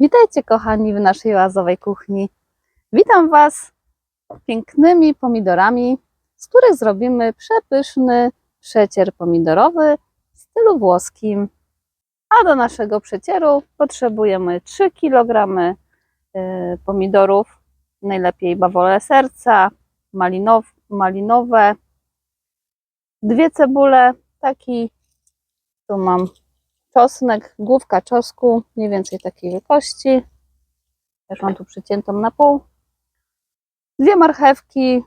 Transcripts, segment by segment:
Witajcie kochani w naszej oazowej kuchni. Witam Was pięknymi pomidorami, z których zrobimy przepyszny przecier pomidorowy w stylu włoskim. A do naszego przecieru potrzebujemy 3 kg y, pomidorów, najlepiej bawole serca, malinow, malinowe, dwie cebule, taki tu mam czosnek, główka czosnku, mniej więcej takiej wielkości. Też mam tu przyciętą na pół. Dwie marchewki,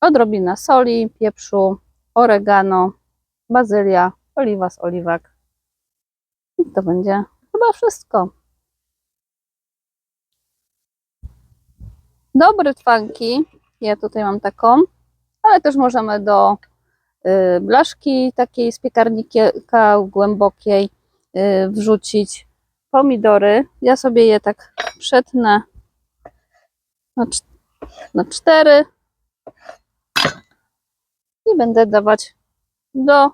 odrobina soli, pieprzu, oregano, bazylia, oliwa z oliwek. I to będzie chyba wszystko. Do brytwanki, ja tutaj mam taką, ale też możemy do y, blaszki takiej z piekarnika głębokiej wrzucić pomidory. Ja sobie je tak przetnę na, na cztery i będę dawać do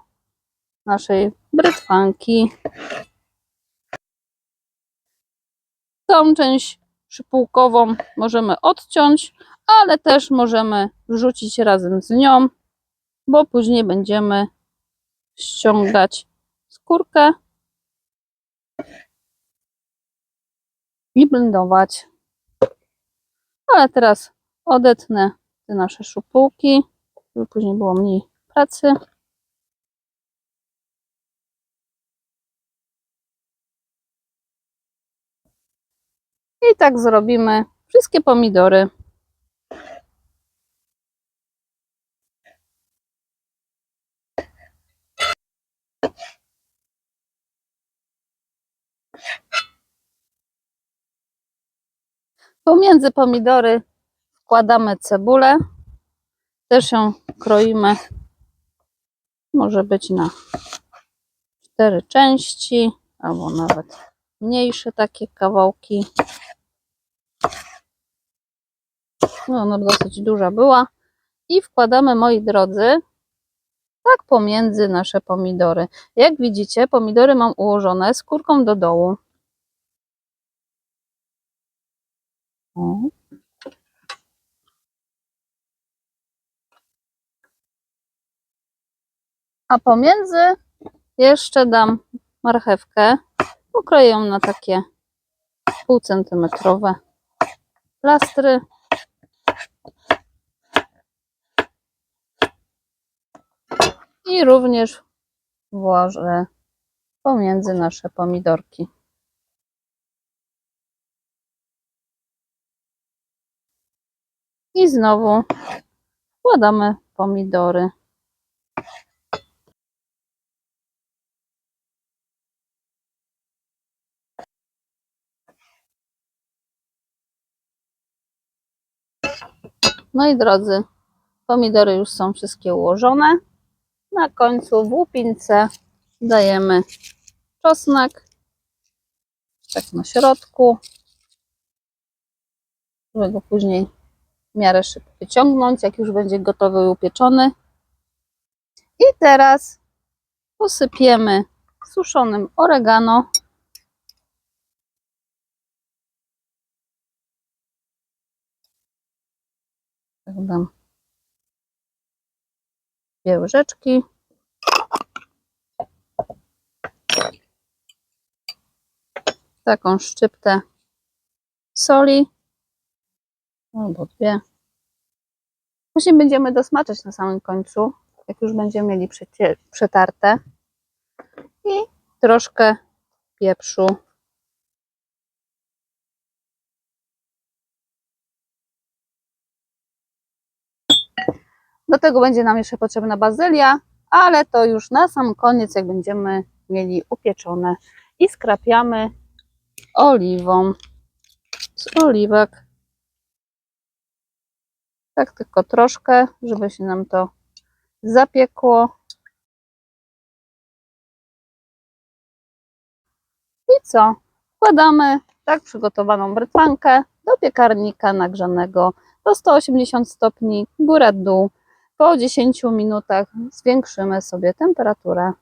naszej brytwanki. Tą część przypółkową możemy odciąć, ale też możemy wrzucić razem z nią, bo później będziemy ściągać skórkę i blendować. Ale teraz odetnę te nasze szupułki, żeby później było mniej pracy. I tak zrobimy wszystkie pomidory. Pomiędzy pomidory wkładamy cebulę. Też ją kroimy. Może być na cztery części, albo nawet mniejsze takie kawałki. No, ona dosyć duża była. I wkładamy, moi drodzy, tak pomiędzy nasze pomidory. Jak widzicie, pomidory mam ułożone skórką do dołu. A pomiędzy jeszcze dam marchewkę. Ukroję ją na takie półcentymetrowe plastry. I również włożę pomiędzy nasze pomidorki. I znowu wkładamy pomidory. No i drodzy, pomidory już są wszystkie ułożone. Na końcu w łupince dajemy czosnek, tak na środku, żeby go później w miarę szybko wyciągnąć, jak już będzie gotowy i upieczony. I teraz posypiemy suszonym oregano. Tak dam dwie łyżeczki. Taką szczyptę soli albo dwie. Później będziemy dosmaczać na samym końcu, jak już będziemy mieli przetarte. I troszkę pieprzu. Do tego będzie nam jeszcze potrzebna bazylia, ale to już na sam koniec, jak będziemy mieli upieczone. I skrapiamy oliwą z oliwek. Tak tylko troszkę, żeby się nam to zapiekło. I co? Wkładamy tak przygotowaną brytwankę do piekarnika nagrzanego do 180 stopni, góra dół. Po 10 minutach zwiększymy sobie temperaturę.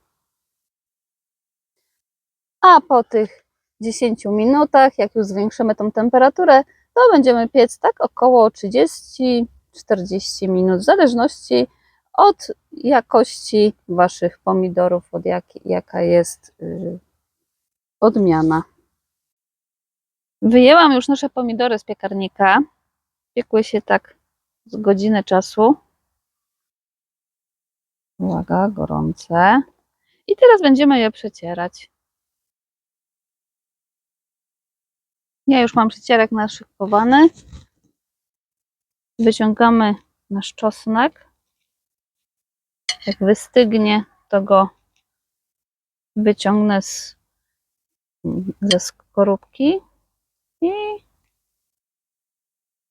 A po tych 10 minutach, jak już zwiększymy tą temperaturę, to będziemy piec tak około 30-40 minut, w zależności od jakości Waszych pomidorów, od jak, jaka jest y, odmiana. Wyjęłam już nasze pomidory z piekarnika. Piekły się tak z godziny czasu. Uwaga, gorące. I teraz będziemy je przecierać. Ja już mam przecierek naszykowany. Wyciągamy nasz czosnek. Jak wystygnie, to go wyciągnę z, ze skorupki i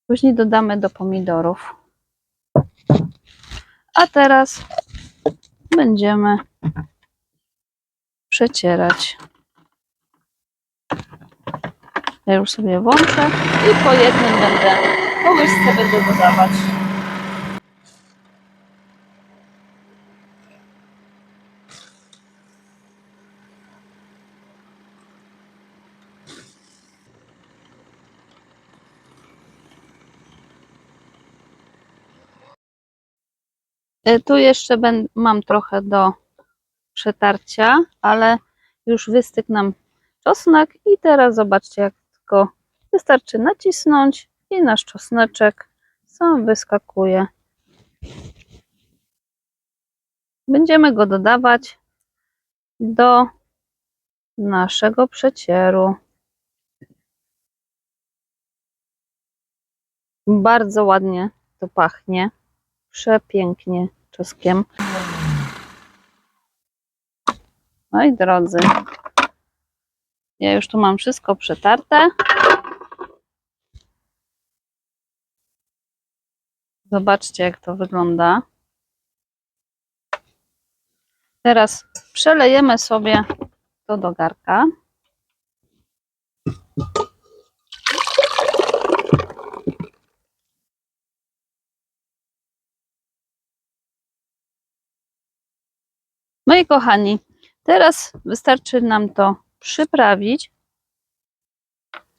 później dodamy do pomidorów. A teraz będziemy przecierać. Ja już sobie włączę i po jednym będę, po łyżce będę dodawać. Y, Tu jeszcze mam trochę do przetarcia, ale już wystygł nam czosnek i teraz zobaczcie jak tylko wystarczy nacisnąć i nasz czosneczek sam wyskakuje. Będziemy go dodawać do naszego przecieru. Bardzo ładnie to pachnie. Przepięknie czosnkiem. Moi drodzy, ja już tu mam wszystko przetarte. Zobaczcie, jak to wygląda. Teraz przelejemy sobie to do garka. Moi kochani, teraz wystarczy nam to przyprawić.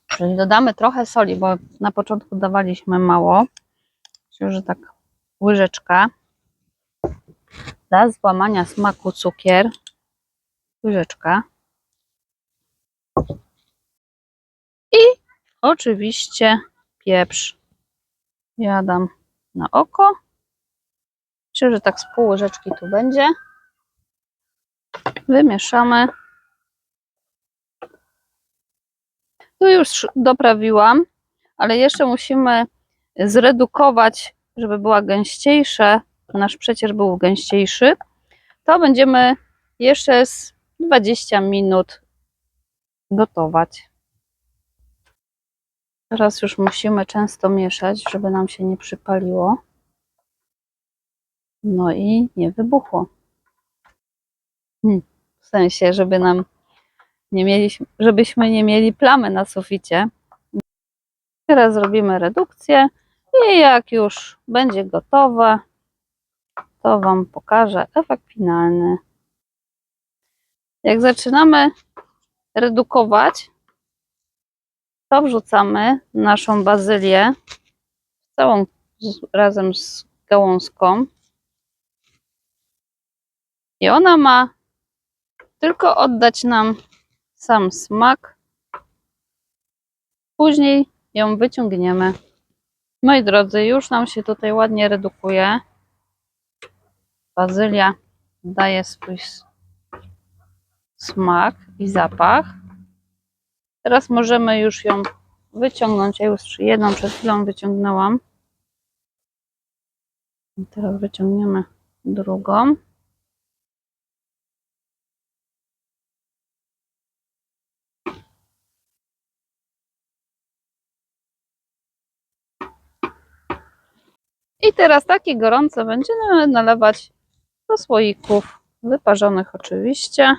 Czyli dodamy trochę soli, bo na początku dawaliśmy mało. Myślę, tak łyżeczka. Dla złamania smaku cukier. Łyżeczka. I oczywiście pieprz. Ja dam na oko. Myślę, że tak z pół łyżeczki tu będzie. Wymieszamy. Tu już doprawiłam, ale jeszcze musimy zredukować, żeby była gęściejsza. Nasz przecież był gęściejszy. To będziemy jeszcze z 20 minut gotować. Teraz już musimy często mieszać, żeby nam się nie przypaliło. No i nie wybuchło. Hmm, w sensie, żeby nam nie mieliśmy, żebyśmy nie mieli plamy na suficie. Teraz zrobimy redukcję i jak już będzie gotowe, to Wam pokażę efekt finalny. Jak zaczynamy redukować, to wrzucamy naszą bazylię całą razem z gałązką. I ona ma tylko oddać nam sam smak. Później ją wyciągniemy. Moi drodzy, już nam się tutaj ładnie redukuje. Bazylia daje swój smak i zapach. Teraz możemy już ją wyciągnąć. Ja już jedną przed chwilą wyciągnęłam. I teraz wyciągniemy drugą. Teraz takie gorące będziemy nalewać do słoików, wyparzonych oczywiście.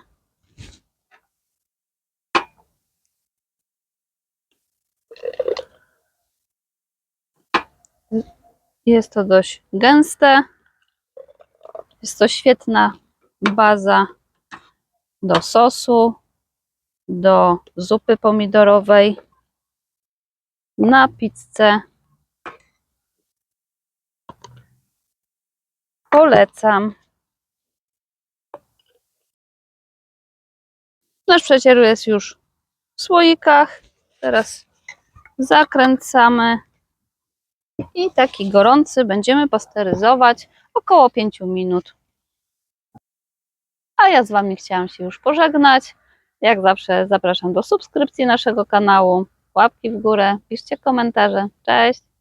Jest to dość gęste. Jest to świetna baza do sosu. do zupy pomidorowej, na pizzę. Polecam. Nasz przecier jest już w słoikach. Teraz zakręcamy i taki gorący będziemy pasteryzować około 5 minut. A ja z Wami chciałam się już pożegnać. Jak zawsze zapraszam do subskrypcji naszego kanału, łapki w górę, piszcie komentarze. Cześć!